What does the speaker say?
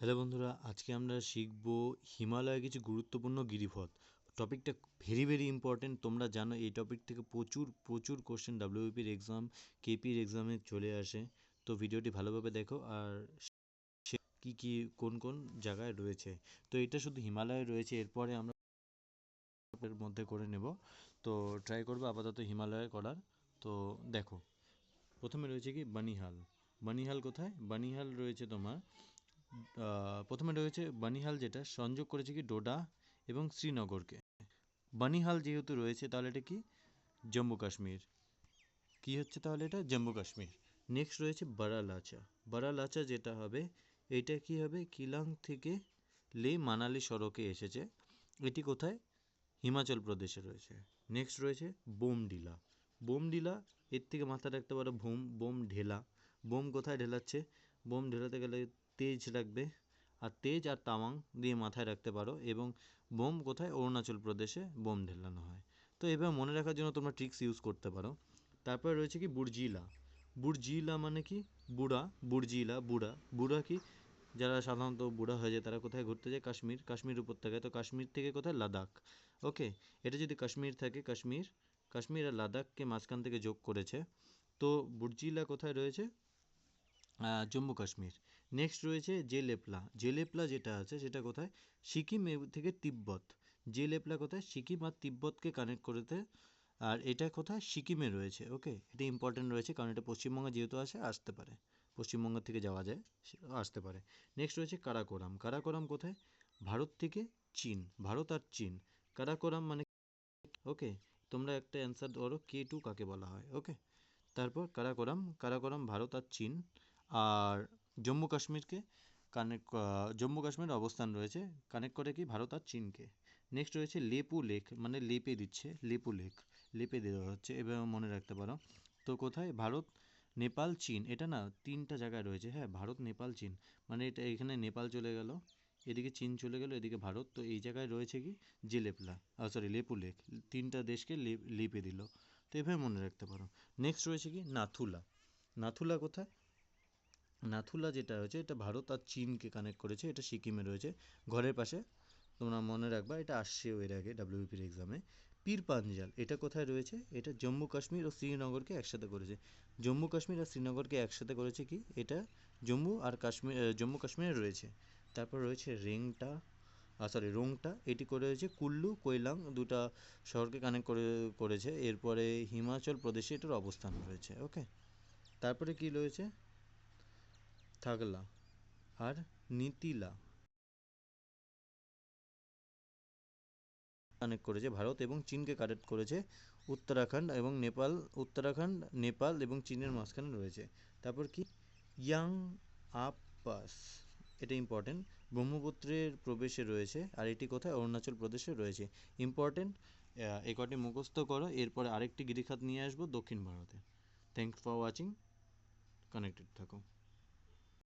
Hello বন্ধুরা, আজকে আমরা শিখব হিমালয়ে কিছু গুরুত্বপূর্ণ গিরিপথ। টপিকটা ভেরি ভেরি ইম্পর্টেন্ট তোমরা জানো এই টপিক থেকে প্রচুর প্রচুর কোশ্চেন ডাব্লিউপির এক্সাম কেপির এক্সামে চলে আসে। তো ভিডিওটি ভালোভাবে দেখো আর সে কী কী, কোন কোন জায়গায় রয়েছে। তো এটা শুধু হিমালয়ে রয়েছে, এরপরে আমরা মধ্যে করে নেব। তো ট্রাই করব আপাতত হিমালয়ে করার। তো দেখো, প্রথমে রয়েছে কি? বানিহাল। বানিহাল কোথায়? বানিহাল রয়েছে তোমার প্রথমে রয়েছে বানিহাল যেটা, সংযোগ করেছে কি ডোডা এবং শ্রীনগরকে। বানিহাল যেহেতু রয়েছে, তাহলে এটা কি? জম্মু কাশ্মীর। কি হচ্ছে তাহলে এটা? জম্মু কাশ্মীর। নেক্সট রয়েছে বারালাচা। বারালাচা যেটা হবে এটা কি হবে? কিলাং থেকে লে মানালি সড়কে এসেছে। এটি কোথায়? হিমাচল প্রদেশে রয়েছে। নেক্সট রয়েছে বোমডিলা। বোমডিলা, এর থেকে মাথায় রাখতে পারো বোম বোম ঢেলা বোম কোথায় ঢেলাচ্ছে? বোম ঢেলাতে গেলে তেজ রাখবে আর তেজ আর তামাং দিয়ে মাথায় রাখতে পারো এবং বোম কোথায়? অরুণাচল প্রদেশে বোম ঢেলানো হয়। তো এবার মনে রাখার জন্য তোমরা ট্রিক্স ইউজ করতে পারো। তারপরে রয়েছে কি? বুর্জিলা বুর্জিলা মানে কি? বুড়া বুর্জিলা বুড়া। বুড়া কি? যারা সাধারণত বুড়া হয়ে যায়, তারা কোথায় ঘুরতে যায়? কাশ্মীর। কাশ্মীর উপত্যকায়। তো কাশ্মীর থেকে কোথায়? লাদাখ। ওকে, এটা যদি কাশ্মীর থাকে, কাশ্মীর। কাশ্মীর আর লাদাখকে মাঝখান থেকে যোগ করেছে। তো বুর্জিলা কোথায় রয়েছে? জম্মু কাশ্মীর। নেক্সট রয়েছে জেলেপলা। জেলেপলা যেটা আছে, সেটা কোথায়? সিকিম থেকে তিব্বত। জেলেপলা কোথায়? সিকিম আর তিব্বতকে কানেক্ট করতে আর এটা কোথায়? সিকিমে রয়েছে ওকে এটা ইম্পর্টেন্ট রয়েছে, কারণ এটা পশ্চিমবঙ্গে যেহেতু আছে, আসতে পারে। পশ্চিমবঙ্গ থেকে যাওয়া যায় আসতে পারে। নেক্সট রয়েছে কারাকোরাম। কারাকোরাম কোথায়? ভারত থেকে চীন। ভারত আর চীন। কারাকোরাম মানে ওকে তোমরা একটা অ্যান্সার ধরো, কে টু কাকে বলা হয় ওকে তারপর কারাকোরাম। কারাকোরাম, ভারত আর চীন। আর জম্মু কাশ্মীরকে কানেক্ট জম্মু কাশ্মীরের অবস্থান রয়েছে। কানেক্ট করে কি? ভারত আর চীনকে। নেক্সট রয়েছে লেপু লেক মানে লেপে দিচ্ছে, লেপু লেক, লেপে দেওয়া হচ্ছে। এবার মনে রাখতে পারো। তো কোথায়? ভারত, নেপাল, চীন। এটা না তিনটা জায়গায় রয়েছে। হ্যাঁ ভারত, নেপাল, চীন। মানে এটা এখানে নেপাল চলে গেল, এদিকে চীন চলে গেল, এদিকে ভারত। তো এই জায়গায় রয়েছে কি? জেলেপলা সরি লেপু লেক। তিনটা দেশকে লেপে দিল। তো এভাবে মনে রাখতে পারো। নেক্সট রয়েছে কি? নাথুলা। নাথুলা কোথায়? নাথুলা যেটা হচ্ছে এটা ভারত আর চীনকে কানেক্ট করেছে, এটা সিকিমে রয়েছে। ঘরের পাশে, তোমরা মনে রাখবা, এটা আসছেও এর আগে ডাব্লিউপির এক্সামে পীর পাঞ্জাল, এটা কোথায় রয়েছে? এটা জম্মু কাশ্মীর ও শ্রীনগরকে একসাথে করেছে। জম্মু কাশ্মীর আর শ্রীনগরকে একসাথে করেছে কি? এটা জম্মু আর কাশ্মীর জম্মু কাশ্মীরে রয়েছে। তারপর রয়েছে রেংটা সরি রোংটা, এটি করে রয়েছে কুল্লু, কৈলাং, দুটা শহরকে কানেক্ট করে, করেছে। এরপরে হিমাচল প্রদেশে এটার অবস্থান রয়েছে ওকে তারপরে কি রয়েছে? থাগলা আর নীতিলা। কানেক্ট করেছে ভারত এবং চীনকে কানেক্ট করেছে। উত্তরাখণ্ড এবং নেপাল, উত্তরাখণ্ড, নেপাল এবং চীনের মাঝখানে রয়েছে। তারপর কি? ইয়াং আপ পাস এটা ইম্পর্টেন্ট ব্রহ্মপুত্রের প্রবেশে রয়েছে। আর এটি কোথায়? অরুণাচল প্রদেশে রয়েছে। ইম্পর্টেন্ট এ কটি মুখস্থ করো। এরপরে আরেকটি গিরিখাত নিয়ে আসব দক্ষিণ ভারতে। থ্যাংকস ফর ওয়াচিং কানেক্টেড থাকো।